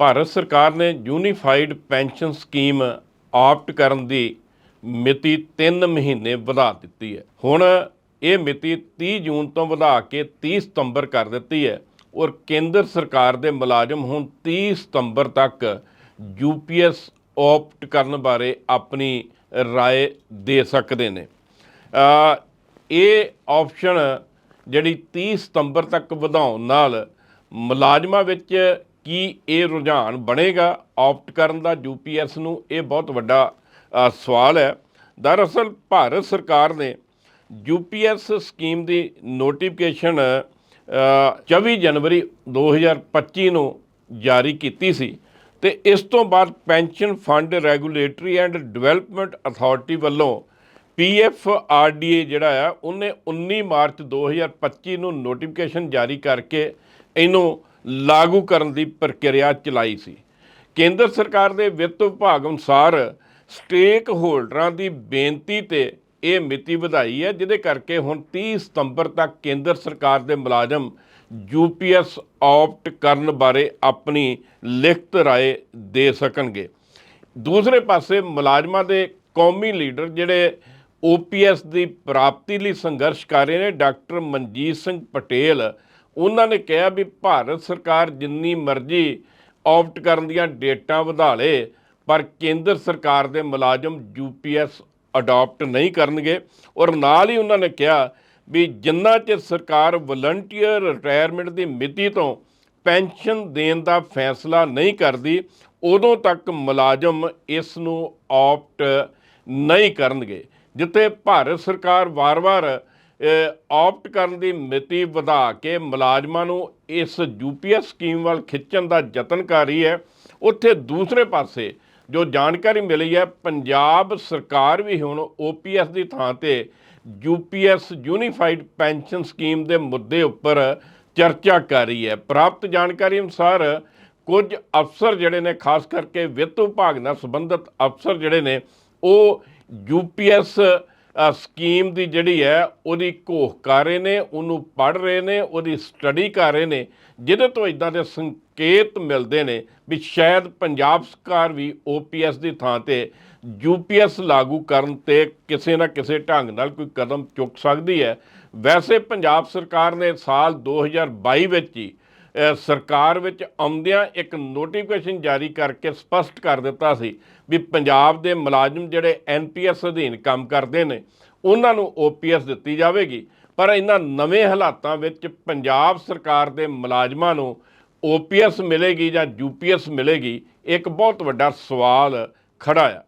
ਭਾਰਤ ਸਰਕਾਰ ਨੇ unified pension scheme opt ਕਰਨ ਦੀ ਮਿਤੀ 3 ਮਹੀਨੇ ਵਧਾ ਦਿੱਤੀ ਹੈ ਹੁਣ ਇਹ ਮਿਤੀ 30 ਜੂਨ ਤੋਂ ਵਧਾ ਕੇ 30 ਸਤੰਬਰ ਕਰ ਦਿੱਤੀ ਹੈ ਔਰ ਕੇਂਦਰ ਸਰਕਾਰ ਦੇ ਮੁਲਾਜ਼ਮ ਹੁਣ 30 ਸਤੰਬਰ ਤੱਕ ਯੂਪੀਐਸ ਆਪਟ ਕਰਨ ਬਾਰੇ ਆਪਣੀ رائے ਦੇ ਸਕਦੇ ਨੇ ਅ, ਇਹ ਆਪਸ਼ਨ ਜਿਹੜੀ 30 ਸਤੰਬਰ ਤੱਕ ਵਧਾਉਣ ਨਾਲ ਮੁਲਾਜ਼ਮਾਂ ਵਿੱਚ ਕੀ ਇਹ ਰੁਝਾਨ ਬਣੇਗਾ? ਆਪਟ ਕਰਨ ਦਾ ਯੂਪੀਐਸ ਨੂੰ ਇਹ ਬਹੁਤ ਵੱਡਾ ਸਵਾਲ ਹੈ। ਦਰਅਸਲ ਭਾਰਤ ਸਰਕਾਰ ਨੇ ਯੂਪੀਐਸ ਸਕੀਮ ਦੀ ਨੋਟੀਫਿਕੇਸ਼ਨ 24 ਜਨਵਰੀ 2025 ਨੂੰ ਜਾਰੀ ਕੀਤੀ ਸੀ ਤੇ ਇਸ ਤੋਂ ਬਾਅਦ pension fund regulatory and development authority ਵੱਲੋਂ ਪੀਐਫਆਰਡੀਏ ਜਿਹੜਾ ਆ, ਉਹਨੇ 19 ਮਾਰਚ 2025 ਨੂੰ ਨੋਟੀਫਿਕੇਸ਼ਨ ਜਾਰੀ ਕਰਕੇ ਇਹਨੂੰ ਲਾਗੂ ਕਰਨ ਦੀ ਪ੍ਰਕਿਰਿਆ ਚਲਾਈ ਸੀ। ਕੇਂਦਰ ਸਰਕਾਰ ਦੇ ਵਿੱਤ ਵਿਭਾਗ ਅਨੁਸਾਰ ਸਟੇਕ ਹੋਲਡਰਾਂ ਦੀ ਬੇਨਤੀ ਤੇ ਇਹ ਮਿਤੀ ਵਧਾਈ ਹੈ, ਜਿਹਦੇ ਕਰਕੇ ਹੁਣ 30 ਸਤੰਬਰ ਤੱਕ ਕੇਂਦਰ ਸਰਕਾਰ ਦੇ ਮੁਲਾਜ਼ਮ ਯੂਪੀਐਸ ਆਪਟ ਕਰਨ ਬਾਰੇ ਆਪਣੀ ਲਿਖਤ ਰਾਏ ਦੇ ਸਕਣਗੇ। ਦੂਸਰੇ ਪਾਸੇ ਮੁਲਾਜ਼ਮਾਂ ਦੇ ਕੌਮੀ ਲੀਡਰ ਜਿਹੜੇ ਓਪੀਐਸ ਦੀ ਪ੍ਰਾਪਤੀ ਲਈ ਸੰਘਰਸ਼ ਕਰ ਰਹੇ ਨੇ, ਡਾਕਟਰ ਮਨਜੀਤ ਸਿੰਘ ਪਟੇਲ ਉਹਨਾਂ ਨੇ ਕਿਹਾ ਵੀ ਭਾਰਤ ਸਰਕਾਰ ਜਿੰਨੀ ਮਰਜ਼ੀ ਆਪਟ ਕਰਨ ਦੀਆਂ ਡੇਟਾਂ ਵਧਾ ਲੇ, ਪਰ ਕੇਂਦਰ ਸਰਕਾਰ ਦੇ ਮੁਲਾਜ਼ਮ ਯੂਪੀਐਸ ਅਡਾਪਟ ਨਹੀਂ ਕਰਨਗੇ। ਔਰ ਨਾਲ ਹੀ ਉਹਨਾਂ ਨੇ ਕਿਹਾ ਵੀ ਜਿੰਨਾ ਚਿਰ ਸਰਕਾਰ ਵਲੰਟੀਅਰ ਰਿਟਾਇਰਮੈਂਟ ਦੀ ਮਿਤੀ ਤੋਂ ਪੈਨਸ਼ਨ ਦੇਣ ਦਾ ਫੈਸਲਾ ਨਹੀਂ ਕਰਦੀ, ਉਦੋਂ ਤੱਕ ਮੁਲਾਜ਼ਮ ਇਸ ਨੂੰ ਆਪਟ ਨਹੀਂ ਕਰਨਗੇ, ਜਿੱਥੇ ਭਾਰਤ ਸਰਕਾਰ ਵਾਰ-ਵਾਰ ਆਪਟ ਕਰਨ ਦੀ ਮਿਤੀ ਵਧਾ ਕੇ ਮੁਲਾਜ਼ਮਾਂ ਨੂੰ ਇਸ ਯੂਪੀਐਸ ਸਕੀਮ ਵੱਲ ਖਿੱਚਣ ਦਾ ਯਤਨ ਕਰ ਰਹੀ ਹੈ। ਉੱਥੇ ਦੂਸਰੇ ਪਾਸੇ ਜੋ ਜਾਣਕਾਰੀ ਮਿਲੀ ਹੈ, ਪੰਜਾਬ ਸਰਕਾਰ ਵੀ ਹੁਣ ਓਪੀਐਸ ਦੀ ਥਾਂ ਤੇ ਯੂਪੀਐਸ ਯੂਨੀਫਾਈਡ ਪੈਨਸ਼ਨ ਸਕੀਮ ਦੇ ਮੁੱਦੇ ਉੱਪਰ ਚਰਚਾ ਕਰ ਰਹੀ ਹੈ। ਪ੍ਰਾਪਤ ਜਾਣਕਾਰੀ ਅਨੁਸਾਰ ਕੁਝ ਅਫਸਰ ਜਿਹੜੇ ਨੇ, ਖਾਸ ਕਰਕੇ ਵਿੱਤ ਵਿਭਾਗ ਨਾਲ ਸੰਬੰਧਿਤ ਅਫਸਰ ਜਿਹੜੇ ਨੇ, ਉਹ ਯੂਪੀਐਸ ਸਕੀਮ ਦੀ ਜਿਹੜੀ ਹੈ, ਉਹਦੀ ਘੋਖ ਕਰ ਰਹੇ ਨੇ, ਉਹਨੂੰ ਪੜ੍ਹ ਰਹੇ ਨੇ, ਉਹਦੀ ਸਟੱਡੀ ਕਰ ਰਹੇ ਨੇ, ਜਿਹਦੇ ਤੋਂ ਇਦਾਂ ਦੇ ਸੰਕੇਤ ਮਿਲਦੇ ਨੇ ਵੀ ਸ਼ਾਇਦ ਪੰਜਾਬ ਸਰਕਾਰ ਵੀ ਓਪੀਐਸ ਦੀ ਥਾਂ ਤੇ ਯੂਪੀਐਸ ਲਾਗੂ ਕਰਨ ਤੇ ਕਿਸੇ ਨਾ ਕਿਸੇ ਢੰਗ ਨਾਲ ਕੋਈ ਕਦਮ ਚੁੱਕ ਸਕਦੀ ਹੈ। ਵੈਸੇ ਪੰਜਾਬ ਸਰਕਾਰ ਨੇ ਸਾਲ 2022 ਵਿੱਚ ਹੀ ਸਰਕਾਰ ਵਿੱਚ ਆਉਂਦਿਆਂ ਇੱਕ ਨੋਟੀਫਿਕੇਸ਼ਨ ਜਾਰੀ ਕਰਕੇ ਸਪਸ਼ਟ ਕਰ ਦਿੱਤਾ ਸੀ ਵੀ ਪੰਜਾਬ ਦੇ ਮੁਲਾਜ਼ਮ ਜਿਹੜੇ ਐਨਪੀਐਸ ਅਧੀਨ ਕੰਮ ਕਰਦੇ ਨੇ, ਉਹਨਾਂ ਨੂੰ ਓਪੀਐਸ ਦਿੱਤੀ ਜਾਵੇਗੀ। ਪਰ ਇਹਨਾਂ ਨਵੇਂ ਹਾਲਾਤਾਂ ਵਿੱਚ ਪੰਜਾਬ ਸਰਕਾਰ ਦੇ ਮੁਲਾਜ਼ਮਾਂ ਨੂੰ ਓਪੀਐਸ ਮਿਲੇਗੀ ਜਾਂ ਯੂਪੀਐਸ ਮਿਲੇਗੀ, ਇੱਕ ਬਹੁਤ ਵੱਡਾ ਸਵਾਲ ਖੜਾ ਆ।